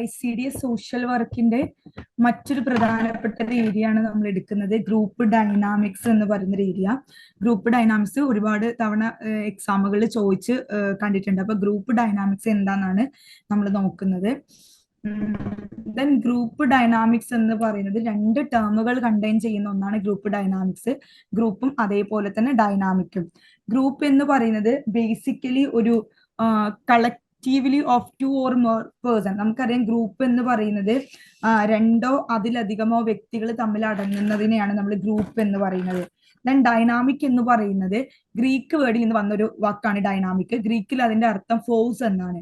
I C D S social വർക്കിന്റെ മറ്റൊരു പ്രധാനപ്പെട്ട ഒരു ഏരിയ ആണ് നമ്മൾ എടുക്കുന്നത്. ഗ്രൂപ്പ് ഡൈനാമിക്സ് എന്ന് പറയുന്ന ഏരിയ ഗ്രൂപ്പ് ഡൈനാമിക്സ് ഒരുപാട് തവണ എക്സാമുകളിൽ ചോദിച്ച് കണ്ടിട്ടുണ്ട്. അപ്പൊ ഗ്രൂപ്പ് ഡൈനാമിക്സ് എന്താണെന്നാണ് നമ്മൾ നോക്കുന്നത്. ദെൻ ഗ്രൂപ്പ് ഡൈനാമിക്സ് എന്ന് പറയുന്നത് രണ്ട് ടേമുകൾ കണ്ടെയ്ൻ ചെയ്യുന്ന ഒന്നാണ് ഗ്രൂപ്പ് ഡൈനാമിക്സ് ഗ്രൂപ്പും അതേപോലെ തന്നെ ഡൈനാമിക്കും ഗ്രൂപ്പ് എന്ന് പറയുന്നത് ബേസിക്കലി ഒരു collectively of two or more person നമുക്കറിയാം ഗ്രൂപ്പ് എന്ന് പറയുന്നത് രണ്ടോ അതിലധികമോ വ്യക്തികൾ തമ്മിൽ അടങ്ങുന്നതിനെയാണ് നമ്മൾ ഗ്രൂപ്പ് എന്ന് പറയുന്നത്. ദെൻ ഡൈനാമിക് എന്ന് പറയുന്നത് ഗ്രീക്ക് വേർഡിൽ നിന്ന് വന്നൊരു വാക്കാണ് ഡൈനാമിക് ഗ്രീക്കിൽ അതിന്റെ അർത്ഥം ഫോഴ്സ് എന്നാണ്.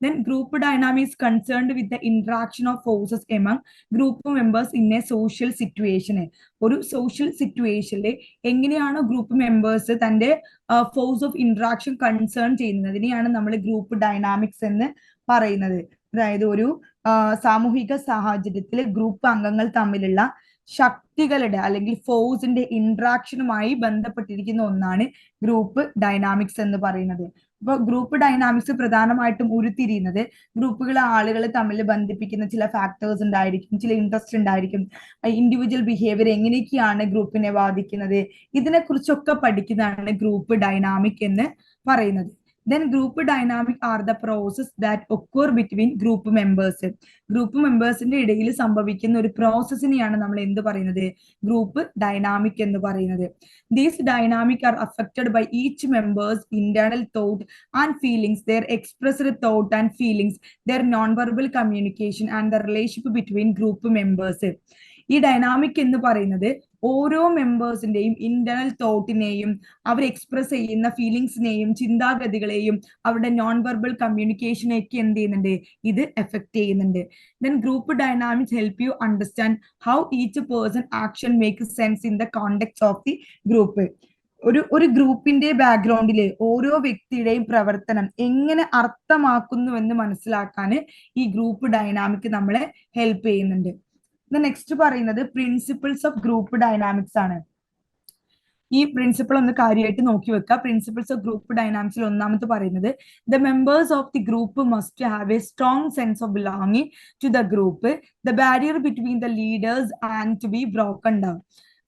Then group dynamics concerned with the interaction of forces among group members in a social situation. ഒരു സോഷ്യൽ സിറ്റുവേഷനിൽ എങ്ങനെയാണ് ഗ്രൂപ്പ് മെമ്പേഴ്സ് തന്റെ ഫോഴ്സ് ഓഫ് ഇന്ററാക്ഷൻ കൺസേൺ ചെയ്യുന്നതിനെയാണ് നമ്മൾ ഗ്രൂപ്പ് ഡൈനാമിക്സ് എന്ന് പറയുന്നത്. അതായത് ഒരു സാമൂഹിക സാഹചര്യത്തിൽ ഗ്രൂപ്പ് അംഗങ്ങൾ തമ്മിലുള്ള ശക്തികളുടെ അല്ലെങ്കിൽ ഫോഴ്സിന്റെ ഇന്ററാക്ഷനുമായി ബന്ധപ്പെട്ടിരിക്കുന്ന ഒന്നാണ് ഗ്രൂപ്പ് ഡൈനാമിക്സ് എന്ന് പറയുന്നത്. അപ്പൊ ഗ്രൂപ്പ് ഡൈനാമിക്സ് പ്രധാനമായിട്ടും ഉരുത്തിരിയുന്നത് ഗ്രൂപ്പുകളെ ആളുകൾ തമ്മിൽ ബന്ധിപ്പിക്കുന്ന ചില ഫാക്ടേഴ്സ് ഉണ്ടായിരിക്കും ചില ഇൻട്രസ്റ്റ് ഉണ്ടായിരിക്കും. ഇൻഡിവിജ്വൽ ബിഹേവിയർ എങ്ങനെയൊക്കെയാണ് ഗ്രൂപ്പിനെ ബാധിക്കുന്നത്? ഇതിനെക്കുറിച്ചൊക്കെ പഠിക്കുന്നതാണ് ഗ്രൂപ്പ് ഡൈനാമിക് എന്ന് പറയുന്നത്. Then group dynamic are the process that occur between group members group മെമ്പേഴ്സിന്റെ ഇടയിൽ സംഭവിക്കുന്ന ഒരു പ്രോസസ്സിനെയാണ് നമ്മൾ എന്ത് പറയുന്നത്? ഗ്രൂപ്പ് ഡൈനാമിക് എന്ന് പറയുന്നത്. These dynamic are affected by each members internal thought and feelings their expressed thought and feelings their non verbal communication and the relationship between group members ഈ dynamic എന്ന് പറയുന്നത് ഓരോ മെമ്പേഴ്സിന്റെയും ഇന്റർണൽ തോട്ടിനെയും അവർ എക്സ്പ്രസ് ചെയ്യുന്ന ഫീലിങ്സിനെയും ചിന്താഗതികളെയും അവരുടെ non verbal കമ്മ്യൂണിക്കേഷനെയൊക്കെ എന്ത് ചെയ്യുന്നുണ്ട്? ഇത് effect ചെയ്യുന്നുണ്ട്. Then group dynamics help you understand how each person action make sense in the context of the group ഒരു ഒരു ഗ്രൂപ്പിന്റെ ബാക്ക്ഗ്രൗണ്ടിൽ ഓരോ വ്യക്തിയുടെയും പ്രവർത്തനം എങ്ങനെ അർത്ഥമാക്കുന്നു എന്ന് മനസ്സിലാക്കാൻ ഈ ഗ്രൂപ്പ് ഡൈനാമിക് നമ്മളെ ഹെൽപ്പ് ചെയ്യുന്നുണ്ട്. നെക്സ്റ്റ് പറയുന്നത് പ്രിൻസിപ്പിൾസ് ഓഫ് ഗ്രൂപ്പ് ഡൈനാമിക്സ് ആണ്. ഈ പ്രിൻസിപ്പിൾ ഒന്ന് കാര്യമായിട്ട് നോക്കി വെക്കുക പ്രിൻസിപ്പിൾസ് ഓഫ് ഗ്രൂപ്പ് ഡൈനാമിക്സിൽ ഒന്നാമത് പറയുന്നത് the members of the group must have a strong sense of belonging to the group the barrier between the leaders and to be broken down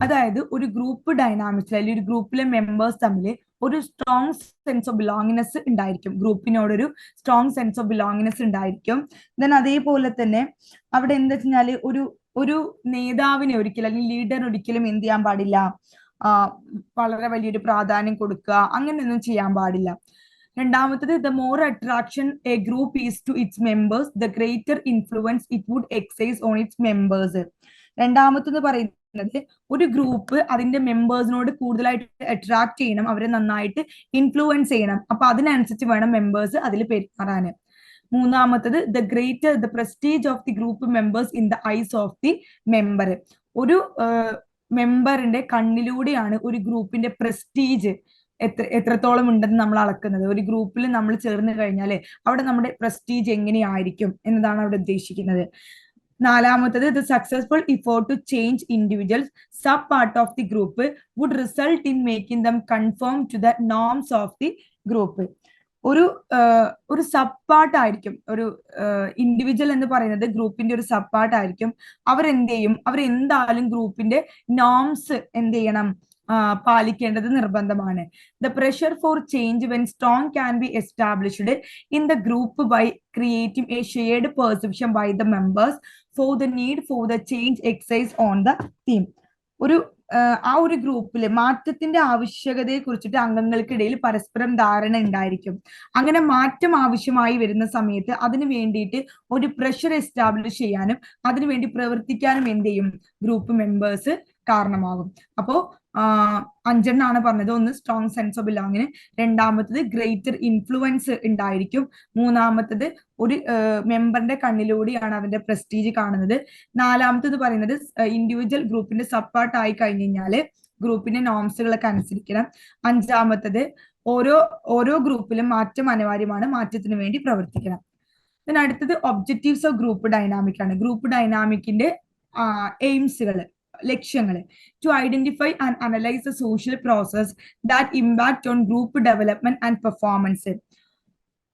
അതായത് ഒരു ഗ്രൂപ്പ് ഡൈനാമിക്സിൽ അല്ലെങ്കിൽ ഒരു ഗ്രൂപ്പിലെ മെമ്പേഴ്സ് തമ്മിൽ ഒരു സ്ട്രോങ് സെൻസ് ഓഫ് ബിലോങ്ങിനെസ് ഉണ്ടായിരിക്കും. ഗ്രൂപ്പിനോടൊരു strong sense of belongingness ഉണ്ടായിരിക്കും. ദെൻ അതേപോലെ തന്നെ അവിടെ എന്താ വെച്ചാൽ ഒരു ഒരു നേതാവിനെ ഒരിക്കലും അല്ലെങ്കിൽ ലീഡറിന് ഒരിക്കലും എന്ത് ചെയ്യാൻ പാടില്ല. വളരെ വലിയൊരു പ്രാധാന്യം കൊടുക്കുക. അങ്ങനെയൊന്നും ചെയ്യാൻ പാടില്ല. രണ്ടാമത്തത് the more attraction a group is to its members the greater influence it would exercise on its members രണ്ടാമത്തെന്ന് പറയുന്നത് ഒരു ഗ്രൂപ്പ് അതിന്റെ മെമ്പേഴ്സിനോട് കൂടുതലായിട്ട് അട്രാക്ട് ചെയ്യണം അവരെ നന്നായിട്ട് ഇൻഫ്ലുവൻസ് ചെയ്യണം. അപ്പൊ അതിനനുസരിച്ച് വേണം മെമ്പേഴ്സ് അതിൽ പെരുമാറാന് മൂന്നാമത്തത് the greater the prestige of the group members in the eyes of the member ഒരു മെമ്പറിന്റെ കണ്ണിലൂടെയാണ് ഒരു ഗ്രൂപ്പിന്റെ പ്രസ്റ്റീജ് എത്ര എത്രത്തോളം ഉണ്ടെന്ന് നമ്മൾ അളക്കുന്നത്. ഒരു ഗ്രൂപ്പിൽ നമ്മൾ ചേർന്ന് കഴിഞ്ഞാൽ അവിടെ നമ്മുടെ പ്രസ്റ്റീജ് എങ്ങനെയായിരിക്കും എന്നതാണ് അവിടെ ഉദ്ദേശിക്കുന്നത്. നാലാമത്തത് the successful effort to change individuals sub part of the group would result in making them conform to the norms of the group ഒരു ഒരു സബ് പാർട്ട് ഒരു ഇൻഡിവിജ്വൽ എന്ന് പറയുന്നത് ഗ്രൂപ്പിന്റെ ഒരു സബ് പാർട്ട് ആയിരിക്കും അവരെന്ത് ചെയ്യും അവർ എന്തായാലും ഗ്രൂപ്പിന്റെ നോംസ് എന്ത് ചെയ്യണം പാലിക്കേണ്ടത് നിർബന്ധമാണ്. The pressure for change when strong can be established in the group by creating a shared perception by the members for the need for the change exercise on the theme ഒരു ആ ഒരു ഗ്രൂപ്പിൽ മാറ്റത്തിന്റെ ആവശ്യകതയെ കുറിച്ചിട്ട് അംഗങ്ങൾക്കിടയിൽ പരസ്പരം ധാരണ ഉണ്ടായിരിക്കും. അങ്ങനെ മാറ്റം ആവശ്യമായി വരുന്ന സമയത്ത് അതിന് വേണ്ടിയിട്ട് ഒരു പ്രഷർ എസ്റ്റാബ്ലിഷ് ചെയ്യാനും അതിനുവേണ്ടി പ്രവർത്തിക്കാനും എന്ത് ചെയ്യും? ഗ്രൂപ്പ് മെമ്പേഴ്സ് കാരണമാകും. അപ്പോ അഞ്ചെണ്ണാണ് പറഞ്ഞത്. ഒന്ന് സ്ട്രോങ് സെൻസ് ഓഫ് ബിലോങ്ങിന് രണ്ടാമത്തത് ഗ്രേറ്റർ ഇൻഫ്ലുവൻസ് ഉണ്ടായിരിക്കും. മൂന്നാമത്തത് ഒരു മെമ്പറിന്റെ കണ്ണിലൂടെയാണ് അവന്റെ പ്രസ്റ്റീജ് കാണുന്നത്. നാലാമത്തത് പറയുന്നത് ഇൻഡിവിജ്വൽ ഗ്രൂപ്പിന്റെ സപ്പോർട്ട് ആയി കഴിഞ്ഞു കഴിഞ്ഞാൽ ഗ്രൂപ്പിന്റെ നോംസുകളൊക്കെ അനുസരിക്കണം. അഞ്ചാമത്തത് ഓരോ ഓരോ ഗ്രൂപ്പിലും മാറ്റം അനിവാര്യമാണ്. മാറ്റത്തിന് വേണ്ടി പ്രവർത്തിക്കണം. അടുത്തത് ഒബ്ജക്റ്റീവ്സ് ഓഫ് ഗ്രൂപ്പ് ഡൈനാമിക് ആണ്. ഗ്രൂപ്പ് ഡൈനാമിക്കിന്റെ എയിംസുകൾ ലക്ഷ്യങ്ങൾ to identify and analyse the social process that impact on group development and performance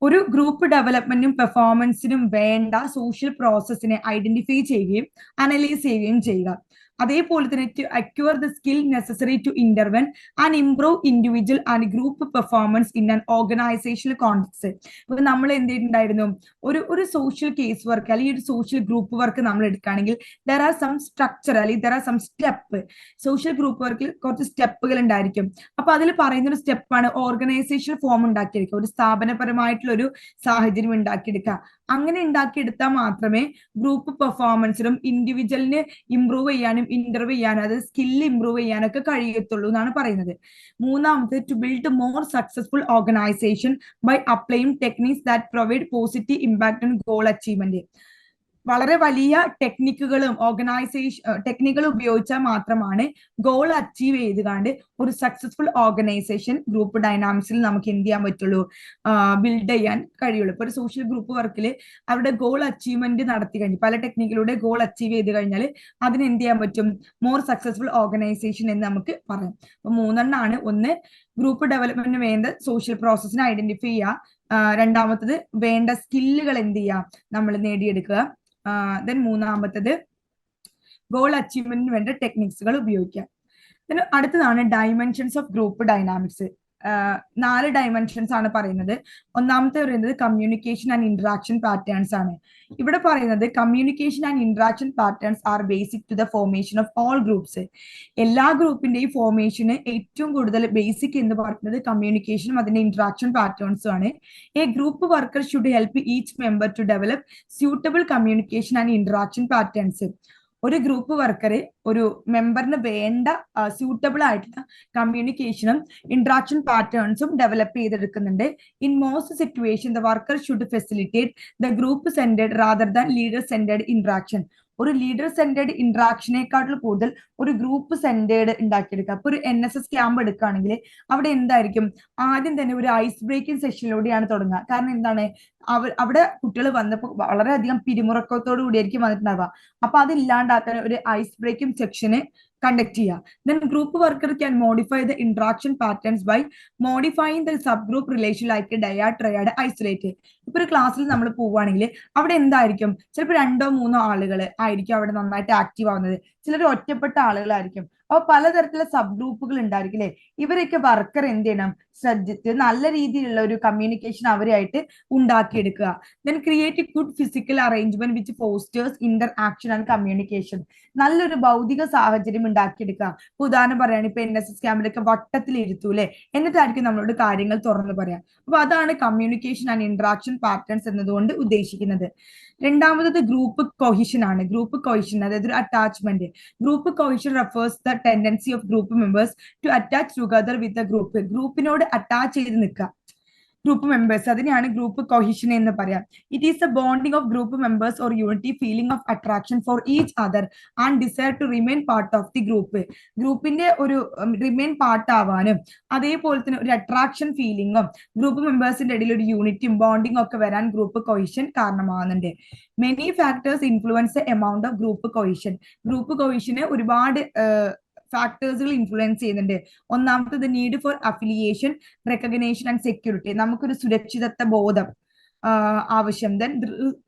ഒരു ഗ്രൂപ്പ് ഡെവലപ്മെന്റിനും പെർഫോമൻസിനും വേണ്ട സോഷ്യൽ പ്രോസസ്സിനെ ഐഡന്റിഫൈ ചെയ്യുകയും അനലൈസ് ചെയ്യുകയും ചെയ്യുക. അതേപോലെ തന്നെ to acquire the skill necessary to intervene and improve individual and group performance in an organisational context അപ്പൊ നമ്മൾ എന്ത് ചെയ്തിട്ടുണ്ടായിരുന്നു ഒരു ഒരു സോഷ്യൽ കേസ് വർക്ക് അല്ലെങ്കിൽ ഒരു സോഷ്യൽ ഗ്രൂപ്പ് വർക്ക് നമ്മൾ എടുക്കുകയാണെങ്കിൽ ദർ ആർ സം സ്ട്രക്ചർ അല്ലെങ്കിൽ there are some step social group വർക്കിൽ കുറച്ച് സ്റ്റെപ്പുകൾ ഉണ്ടായിരിക്കും. അപ്പൊ അതിൽ പറയുന്ന ഒരു സ്റ്റെപ്പാണ് ഓർഗനൈസേഷൻ ഫോം ഉണ്ടാക്കിയെടുക്കുക. ഒരു സ്ഥാപനപരമായിട്ടുള്ള ഒരു സാഹചര്യം ഉണ്ടാക്കിയെടുക്കുക. അങ്ങനെ ഉണ്ടാക്കിയെടുത്താൽ മാത്രമേ ഗ്രൂപ്പ് പെർഫോമൻസിനും ഇൻഡിവിജ്വലിന് ഇമ്പ്രൂവ് ചെയ്യാനും ഇന്റർവ്യൂ ചെയ്യാനും അതായത് സ്കില്ല് ഇമ്പ്രൂവ് ചെയ്യാനൊക്കെ കഴിയത്തുള്ളൂ എന്നാണ് പറയുന്നത്. മൂന്നാമത് to build more successful organisation by applying techniques that provide positive impact and goal achievement വളരെ വലിയ ടെക്നിക്കുകളും ഓർഗനൈസേഷൻ ടെക്നിക്കുകൾ ഉപയോഗിച്ചാൽ മാത്രമാണ് ഗോൾ അച്ചീവ് ചെയ്തുകൊണ്ട് ഒരു സക്സസ്ഫുൾ ഓർഗനൈസേഷൻ ഗ്രൂപ്പ് ഡൈനാമിക്സിൽ നമുക്ക് എന്ത് ചെയ്യാൻ പറ്റുള്ളൂ? ബിൽഡ് ചെയ്യാൻ കഴിയുള്ളൂ. ഇപ്പൊ ഒരു സോഷ്യൽ ഗ്രൂപ്പ് വർക്കിൽ അവരുടെ ഗോൾ അച്ചീവ്മെന്റ് നടത്തി കഴിഞ്ഞു. പല ടെക്നിക്കിലൂടെ ഗോൾ അച്ചീവ് ചെയ്ത് കഴിഞ്ഞാൽ അതിന് എന്ത് ചെയ്യാൻ പറ്റും? മോർ സക്സസ്ഫുൾ ഓർഗനൈസേഷൻ എന്ന് നമുക്ക് പറയാം. അപ്പൊ മൂന്നെണ്ണാണ്. ഒന്ന് ഗ്രൂപ്പ് ഡെവലപ്മെന്റിന് വേണ്ട സോഷ്യൽ പ്രോസസ്സിനെ ഐഡന്റിഫൈ ചെയ്യുക. രണ്ടാമത്തത് വേണ്ട സ്കില്ലുകൾ എന്ത് ചെയ്യുക? നമ്മൾ നേടിയെടുക്കുക. ദെൻ മൂന്നാമത്തത് ഗോൾ അച്ചീവ്മെന്റിന് വേണ്ട ടെക്നിക്സുകൾ ഉപയോഗിക്കാം അടുത്തതാണ് ഡയമെൻഷൻസ് ഓഫ് ഗ്രൂപ്പ് ഡൈനാമിക്സ് നാല് ഡയമെൻഷൻസ് ആണ് പറയുന്നത്. ഒന്നാമത്തെ പറയുന്നത് കമ്മ്യൂണിക്കേഷൻ ആൻഡ് ഇന്ററാക്ഷൻ പാറ്റേൺസ് ആണ്. ഇവിടെ പറയുന്നത് communication and interaction patterns are basic to the formation of all groups എല്ലാ ഗ്രൂപ്പിന്റെയും ഫോർമേഷന് ഏറ്റവും കൂടുതൽ ബേസിക് എന്ന് പറയുന്നത് കമ്മ്യൂണിക്കേഷനും അതിന്റെ ഇന്ററാക്ഷൻ പാറ്റേൺസും ആണ്. A group worker should help each member to develop suitable communication and interaction patterns ഒരു ഗ്രൂപ്പ് വർക്കറെ ഒരു മെമ്പറിന് വേണ്ട സ്യൂട്ടബിൾ ആയിട്ടുള്ള കമ്മ്യൂണിക്കേഷനും ഇന്ററാക്ഷൻ പാറ്റേൺസും ഡെവലപ്പ് ചെയ്തെടുക്കുന്നുണ്ട് in most situation the worker should facilitate the group centred rather than leader centred interaction ഒരു ലീഡർ സെന്റേഡ് ഇന്ററാക്ഷനേക്കാട്ടിൽ കൂടുതൽ ഒരു ഗ്രൂപ്പ് സെന്റേഡ് ഉണ്ടാക്കിയെടുക്കുക. അപ്പൊ ഒരു എൻ എസ് എസ് ക്യാമ്പ് എടുക്കുകയാണെങ്കിൽ അവിടെ എന്തായിരിക്കും? ആദ്യം തന്നെ ഒരു ഐസ് ബ്രേക്കിംഗ് സെഷനിലൂടെയാണ് തുടങ്ങുക. കാരണം എന്താണ്? അവർ അവിടെ കുട്ടികൾ വന്നപ്പോൾ വളരെയധികം പിരിമുറക്കത്തോടു കൂടിയായിരിക്കും വന്നിട്ടുണ്ടാവുക. അപ്പൊ അതില്ലാണ്ടാക്കാൻ ഒരു ഐസ് ബ്രേക്കിംഗ് സെക്ഷന് കണ്ടക്ട് ചെയ്യുക. Then group worker can modify the interaction patterns by modifying the sub group relation like dyad triad isolate ഇപ്പൊ ഒരു ക്ലാസ്സിൽ നമ്മൾ പോവുകയാണെങ്കിൽ അവിടെ എന്തായിരിക്കും? ചിലപ്പോൾ രണ്ടോ മൂന്നോ ആളുകൾ ആയിരിക്കും അവിടെ നന്നായിട്ട് ആക്റ്റീവ് ആവുന്നത്. ചിലർ ഒറ്റപ്പെട്ട ആളുകളായിരിക്കും. അപ്പൊ പലതരത്തിലുള്ള സബ് ഗ്രൂപ്പുകൾ ഉണ്ടായിരിക്കും അല്ലെ ഇവരൊക്കെ വർക്കർ എന്ത് ചെയ്യണം? ശ്രദ്ധിച്ച് നല്ല രീതിയിലുള്ള ഒരു കമ്മ്യൂണിക്കേഷൻ അവരായിട്ട് ഉണ്ടാക്കിയെടുക്കുക. Then create good physical arrangement which fosters interaction and communication നല്ലൊരു ഭൗതിക സാഹചര്യം ഉണ്ടാക്കിയെടുക്കുക. ഇപ്പൊ ഉദാഹരണം പറയുകയാണ് ഇപ്പൊ എൻ എസ് എസ് ക്യാമ്പിലൊക്കെ വട്ടത്തിൽ ഇരുത്തൂ എന്നിട്ടായിരിക്കും നമ്മളോട് കാര്യങ്ങൾ തുറന്നു പറയാം. അപ്പൊ അതാണ് കമ്മ്യൂണിക്കേഷൻ ആൻഡ് ഇന്ററാക്ഷൻ പാറ്റേൺസ് എന്നതുകൊണ്ട് ഉദ്ദേശിക്കുന്നത്. രണ്ടാമത്തത് ഗ്രൂപ്പ് കൊഹിഷൻ ആണ്. ഗ്രൂപ്പ് കൊഹിഷൻ അതായത് ഒരു attachment group cohesion refers the tendency of group members to attach together with the group ഗ്രൂപ്പിനോട് attach ചെയ്ത് നിൽക്കുക. ഗ്രൂപ്പ് മെമ്പേഴ്സ് അതിനെയാണ് ഗ്രൂപ്പ് കൊഹിഷൻ എന്ന് പറയാം. It is the bonding of group members or unity feeling of attraction for each other and desire to remain part of the group ഗ്രൂപ്പിന്റെ ഒരു remain part ആവാനും അതേപോലെ തന്നെ ഒരു അട്രാക്ഷൻ ഫീലിംഗും ഗ്രൂപ്പ് മെമ്പേഴ്സിന്റെ ഇടയിൽ ഒരു യൂണിറ്റും ബോണ്ടിങ് ഒക്കെ വരാൻ ഗ്രൂപ്പ് കൊഹിഷൻ കാരണമാകുന്നുണ്ട്. Many factors influence amount of group cohesion group കൊഹിഷന് ഒരുപാട് ഫാക്ടേഴ്സുകൾ ഇൻഫ്ലുവൻസ് ചെയ്യുന്നുണ്ട്. ഒന്നാമത്തത് need for affiliation recognition and security നമുക്കൊരു സുരക്ഷിതത്വ ബോധം ആവശ്യം. Then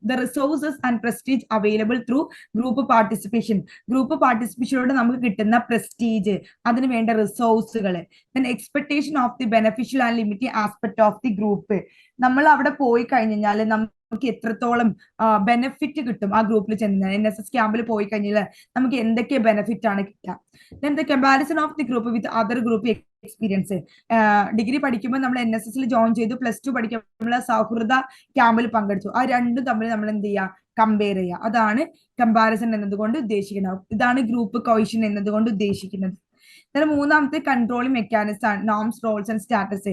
the resources and prestige available through group participation group പാർട്ടിസിപ്പേഷനിലൂടെ നമുക്ക് കിട്ടുന്ന പ്രസ്റ്റീജ് അതിന് വേണ്ട റിസോഴ്സുകൾ then expectation of the beneficial and limiting aspect of the group നമ്മൾ അവിടെ പോയി കഴിഞ്ഞാൽ നമുക്ക് എത്രത്തോളം ബെനിഫിറ്റ് കിട്ടും ആ ഗ്രൂപ്പിൽ ചെന്ന് എൻ എസ് എസ് ക്യാമ്പിൽ പോയി കഴിഞ്ഞാൽ നമുക്ക് എന്തൊക്കെ ബെനിഫിറ്റ് ആണ് കിട്ടുക. The comparison of the group with other group experience degree പഠിക്കുമ്പോൾ നമ്മൾ എൻ എസ് എസിൽ ജോയിൻ ചെയ്തു പ്ലസ് ടു പഠിക്കുമ്പോൾ നമ്മൾ സൗഹൃദ ക്യാമ്പിൽ പങ്കെടുത്തു. ആ രണ്ടും തമ്മിൽ നമ്മൾ എന്ത് ചെയ്യുക? കമ്പയർ ചെയ്യുക. അതാണ് കമ്പാരിസൺ എന്നതുകൊണ്ട് ഉദ്ദേശിക്കുന്നത്. ഇതാണ് ഗ്രൂപ്പ് കോയിഷൻ എന്നതുകൊണ്ട് ഉദ്ദേശിക്കുന്നത്. മൂന്നാമത്തെ കൺട്രോളിംഗ് മെക്കാനിസം ആണ് നോംസ് റോൾസ് ആൻഡ് സ്റ്റാറ്റസ്